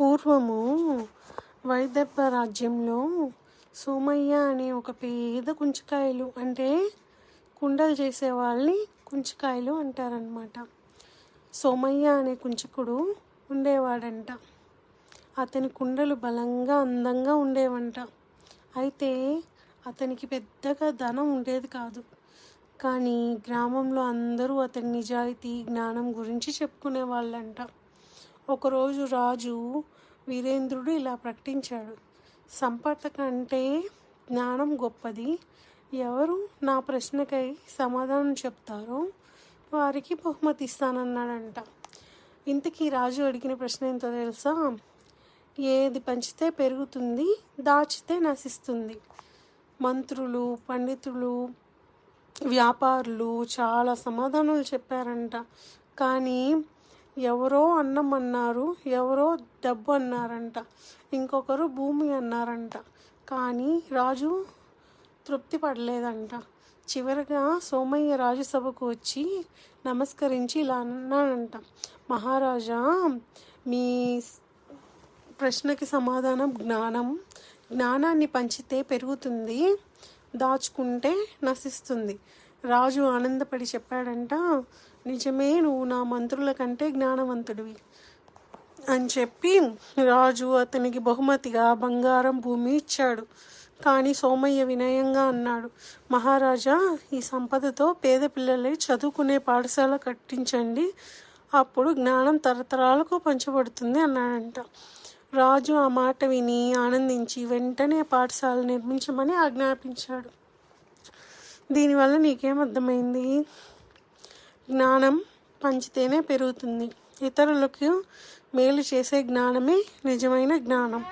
పూర్వము వైదర్భ రాజ్యంలో సోమయ్య అనే ఒక పేద కుంచకాయలు అంటే కుండలు చేసే వాళ్ళని కుంచకాయలు అంటారనమాట సోమయ్య అనే కుంచుకుడు ఉండేవాడంట. అతని కుండలు బలంగా అందంగా ఉండేవంట. అయితే అతనికి పెద్దగా ధనం ఉండేది కాదు. కానీ గ్రామంలో అందరూ అతని నిజాయితీ జ్ఞానం గురించి చెప్పుకునే వాళ్ళంట ఒకరోజు రాజు వీరేంద్రుడు ఇలా ప్రకటించాడు. సంపద కంటే జ్ఞానం గొప్పది. ఎవరు నా ప్రశ్నకై సమాధానం చెప్తారో వారికి బహుమతి ఇస్తానన్నాడంట. ఇంతకీ రాజు అడిగిన ప్రశ్న ఎంతో తెలుసా? ఏది పంచితే పెరుగుతుంది దాచితే నశిస్తుంది. మంత్రులు పండితులు వ్యాపారులు చాలా సమాధానాలు చెప్పారంట. కానీ ఎవరో అన్నం అన్నారు ఎవరో డబ్బు అన్నారంట ఇంకొకరు భూమి అన్నారంట. కానీ రాజు తృప్తి పడలేదంట చివరగా సోమయ్య రాజసభకు వచ్చి నమస్కరించి ఇలా అన్నాడంట. మహారాజా మీ ప్రశ్నకి సమాధానం జ్ఞానం. జ్ఞానాన్ని పంచితే పెరుగుతుంది దాచుకుంటే నశిస్తుంది. రాజు ఆనందపడి చెప్పాడంట నిజమే నువ్వు నా మంత్రుల కంటే జ్ఞానవంతుడివి. అని చెప్పి రాజు అతనికి బహుమతిగా బంగారం భూమి ఇచ్చాడు. కానీ సోమయ్య వినయంగా అన్నాడు మహారాజా ఈ సంపదతో పేద పిల్లలే చదువుకునే పాఠశాల కట్టించండి. అప్పుడు జ్ఞానం తరతరాలకు పంచబడుతుంది అన్నాడంట. రాజు ఆ మాట విని ఆనందించి వెంటనే పాఠశాల నిర్మించమని ఆజ్ఞాపించాడు. దీనివల్ల నీకేం అర్థమైంది? జ్ఞానం పంచితేనే పెరుగుతుంది. ఇతరులకు మేలు చేసే జ్ఞానమే నిజమైన జ్ఞానం.